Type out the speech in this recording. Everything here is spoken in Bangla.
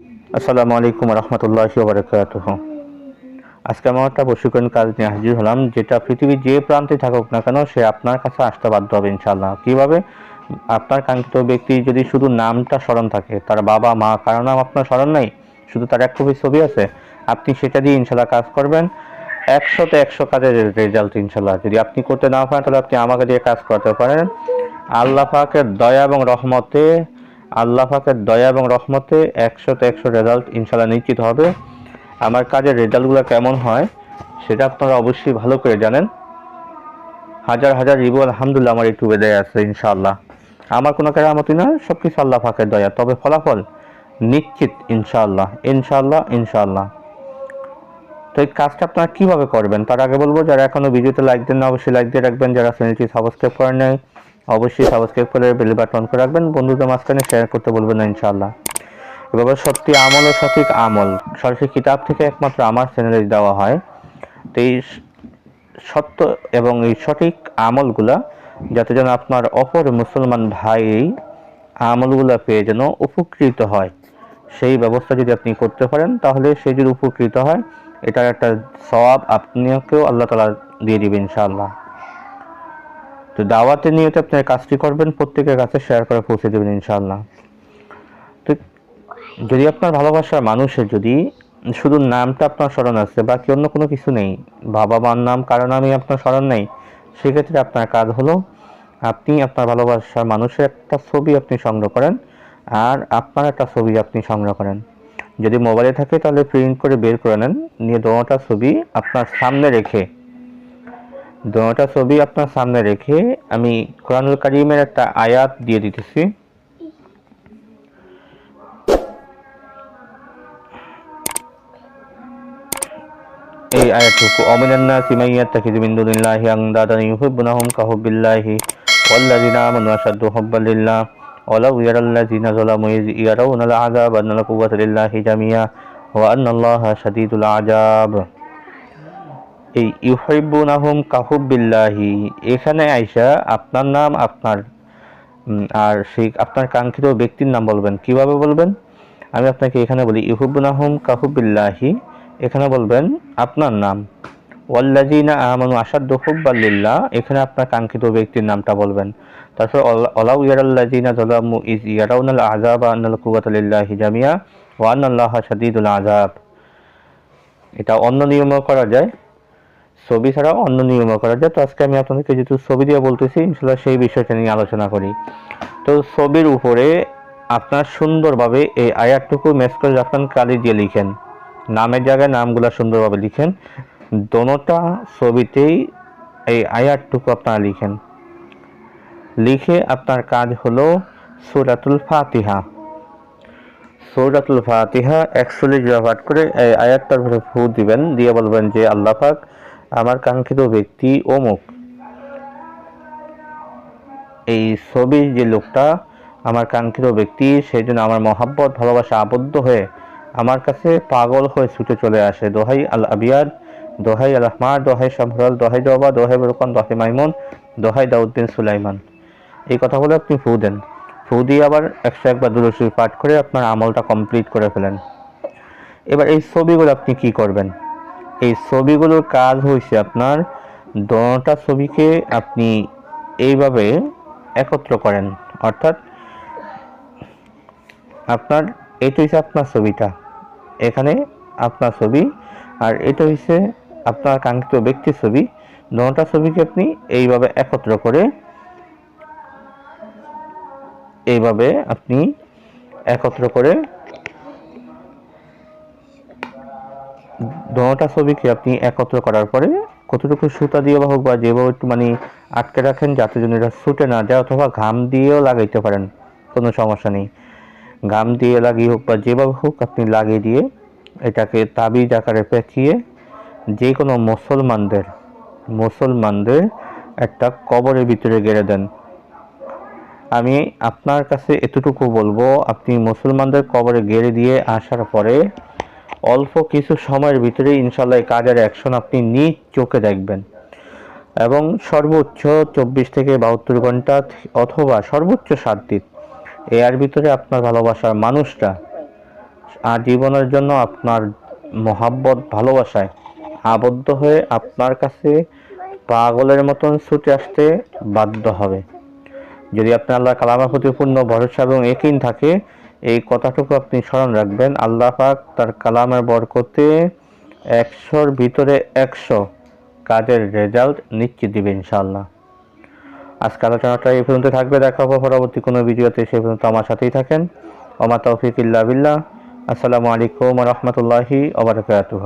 আসসালামু আলাইকুম রহমতুল্লাহি বারকাত আজকে আমার একটা প্রশিক্ষণ কাজ নিয়ে হাজির হলাম, যেটা পৃথিবীর যে প্রান্তে থাকুক না কেন, সে আপনার কাছে আসতে বাধ্য হবে ইনশাল্লাহ কীভাবে? আপনার কাঙ্ক্ষিত ব্যক্তি যদি শুধু নামটা স্মরণ থাকে, তার বাবা, মা, কারও নাম আপনার স্মরণ নাই, শুধু তার এক কপি ছবি আছে, আপনি সেটা দিয়ে ইনশাল্লাহ কাজ করবেন। একশোতে একশো কাজের রেজাল্ট ইনশাল্লাহ যদি আপনি করতে না পারেন, তাহলে আপনি আমাকে দিয়ে কাজ করতে পারেন। আল্লাহ পাকের দয়া এবং রহমতে আল্লাহ পাকের দয়া এবং রহমতে একশোতে একশো রেজাল্ট ইনশাল্লাহ নিশ্চিত হবে। আমার কাজের রেজাল্টগুলো কেমন হয়, সেটা আপনারা অবশ্যই ভালো করে জানেন। হাজার হাজার রিবু আলহামদুলিল্লাহ আমার ইউটিউবে দেয়া আছে ইনশাআল্লাহ। আমার কোনো কেরামতি না সব কিছু আল্লাহ পাকের দয়া। তবে ফলাফল নিশ্চিত ইনশাআল্লাহ ইনশাআল্লাহ ইনশাআল্লাহ। তো এই কাজটা আপনারা কীভাবে করবেন? তার আগে বলব, যারা এখনও ভিডিওতে লাইক দেন না অবশ্যই লাইক দিয়ে রাখবেন। যারা চ্যানেলটি সাবস্ক্রাইব করেন নাই অবশ্যই সাবস্ক্রাইব করে বেল বাটন করে রাখবেন। বন্ধুদের মাঝখানে শেয়ার করতে বলবেন না, ইনশাআল্লাহ। এভাবে সত্যি আমল ও সঠিক আমল সরাসরি কিতাব থেকে একমাত্র আমার চ্যানেলে দেওয়া হয়। তো এই সত্য এবং এই সঠিক আমলগুলা যাতে যেন আপনার অপর মুসলমান ভাই এই আমলগুলা পেয়ে যেন উপকৃত হয়। সেই ব্যবস্থা যদি আপনি করতে পারেন, তাহলে সে যদি উপকৃত হয়, এটার একটা সওয়াব আপনিকেও আল্লাহ তালা দিয়ে দিবেন ইনশাআল্লাহ। তো দাওয়াতে নিয়ে তো আপনার কাজটি করবেন, প্রত্যেকের কাছে শেয়ার করে পৌঁছে দেবেন ইনশাল্লাহ তো যদি আপনার ভালোবাসার মানুষের যদি শুধু নামটা আপনার স্মরণ আছে, বাকি অন্য কোনো কিছু নেই, বাবা, মার নাম, কারও নামই আপনার স্মরণ নেই, সেক্ষেত্রে আপনার কাজ হলো আপনি আপনার ভালোবাসার মানুষের একটা ছবি আপনি সংগ্রহ করেন, আর আপনার একটা ছবি আপনি সংগ্রহ করেন। যদি মোবাইলে থাকে তাহলে প্রিন্ট করে বের করে নেন, নিয়ে দোনোটা ছবি আপনার সামনে রেখে দোনোটা ছবি আপনার সামনে রেখে আমি কোরআনুল কারিমের একটা আয়াত দিয়ে দিতেছি। এই আয়াতটুকু অমিনান্না সিমাইয়াত তাকিদ দুনিল্লাহি আন্দাদান ইউহিব্বুনাহুম কাহুবিল্লাহি ওয়াল্লাযিনা আমানু আশাদ্দু হুব্বান লিল্লাহ ওয়ালাউ ইয়ারাল্লাযিনা যালামু ইয ইয়ারাউনাল আযাব আন্নাল কুওয়াতা লিল্লাহি জামিয়া ওয়া আন্নাল্লাহা শাদীদুল আযাব। এই ইউহিব্বুনাহুম কাহুবিল্লাহি এখানে আইসা আপনার নাম, আপনার আর সেই আপনার কাঙ্ক্ষিত ব্যক্তির নাম বলবেন। কীভাবে বলবেন? আমি আপনাকে এখানে বলি ইহুবনাহুম কাহুবিল্লাহি এখানে বলবেন, আপনার নাম। ওয়াল্লাজিনা আমানু আসাদ্দু হুব্বাল্লিল্লাহ এখানে আপনার কাঙ্ক্ষিত ব্যক্তির নামটা বলবেন। তারপর, অল- অলাউ ইয়ারাল্লাজিনা যালামু ইজ ইয়ারাউনাল আযাবা আন্নাল কুওয়াতা লিল্লাহি জামিয়া ওয়া আন্নাল্লাহা শাদীদুল আযাব। এটা অন্য নিয়মও করা যায়। ছবি ছাড়াও অন্য নিয়মও করা যায়। তো আজকে আমি আপনাদেরকে যেহেতু ছবি দিয়ে বলতেছি ইনশাল্লাহ সেই বিষয়টা নিয়ে আলোচনা করি। তো ছবির উপরে আপনার সুন্দরভাবে এই আয়াতটুকু ম্যাচ করে রাখবেন কালি দিয়ে লিখেন। নামের জায়গায় নামগুলো সুন্দরভাবে লিখেন। দোনোটা ছবিতেই এই আয়াতটুকু আপনারা লিখেন। লিখে আপনার কাজ হলো সুরাতুল ফাতিহা। সৌরাতুল ফাতিহা একচল্লিশ ব্যবহার করে এই আয়াতটার উপরে ফু দিবেন। দিয়ে বলবেন যে, আল্লাহ আমার কাঙ্ক্ষিত ব্যক্তি অমুক। এই ছবির যে লোকটা আমার কাঙ্ক্ষিত ব্যক্তি সেই জন্য আমার মহাব্বত, ভালোবাসা আবদ্ধ হয়ে আমার কাছে পাগল হয়ে ছুটে চলে আসে। দোহাই আল আবিয়াদ, দোহাই আল আহমার দোহাই সম্ভরাল দোহাই জবা দোহাই বরকন, দোহাই মাইমুন, দোহাই দাউদ্দিন সুলাইমান। এই কথাগুলো আপনি ফু দেন। ফু দিয়ে আবার একশো একবার দুরুশি পাঠ করে আপনার আমলটা কমপ্লিট করে ফেলেন। এবার এই ছবিগুলো আপনি কি করবেন? এই ছবিগুলোর কাজ হয়েছে আপনার, দোনোটা ছবিকে আপনি এইভাবে একত্র করেন। অর্থাৎ আপনার এটা হচ্ছে আপনার ছবিটা। এখানে আপনার ছবি, আর এটা হচ্ছে আপনার কাঙ্ক্ষিত ব্যক্তির ছবি। দোনোটা ছবিকে আপনি এইভাবে একত্র করে এইভাবে আপনি একত্র করে দোনোটা ছবিকে আপনি একত্র করার পরে কতটুকু সুতা দিয়ে বা হোক বা যেভাবে একটু মানে আটকে রাখেন যাতে যেন এটা ছুটে না যায় অথবা ঘাম দিয়েও লাগাইতে পারেন, কোনো সমস্যা নেই। ঘাম দিয়ে লাগিয়ে হোক বা যেভাবে হোক আপনি লাগিয়ে দিয়ে এটাকে তাবিজ আকারে পেঁচিয়ে যে কোনো মুসলমানদের মুসলমানদের একটা কবরের ভিতরে গেড়ে দেন। আমি আপনার কাছে এতটুকু বলব, আপনি মুসলমানদের কবরে গেড়ে দিয়ে আসার পরে অল্প কিছু সময়ের ভিতরে ইনশাল্লাহ এই কাজের অ্যাকশন আপনি নিজ চোখে দেখবেন। এবং সর্বোচ্চ চব্বিশ থেকে বাহাত্তর ঘণ্টা অথবা সর্বোচ্চ সাত দিন। এর ভিতরে আপনার ভালোবাসার মানুষটা আজীবনের জন্য আপনার মহাব্বত, ভালোবাসায় আবদ্ধ হয়ে আপনার কাছে পাগলের মতন ছুটে আসতে বাধ্য হবে। যদি আপনার আল্লাহ কালামের প্রতি পূর্ণ ভরসা এবং একিন থাকে এই কথাটুকু আপনি স্মরণ রাখবেন। আল্লাহ পাক তার কালামের বরকতে একশোর ভিতরে একশো কাজের রেজাল্ট নিশ্চিত দিবে ইনশাল্লাহ আজকে আলোচনাটা এই পর্যন্ত থাকবে। দেখা হব পরবর্তী কোনো ভিডিওতে। সে পর্যন্ত আমার সাথেই থাকেন। ওমা তৌফিক বিল্লাহ। আসসালামু আলাইকুম রহমতুল্লাহি ওবরাকাতুহ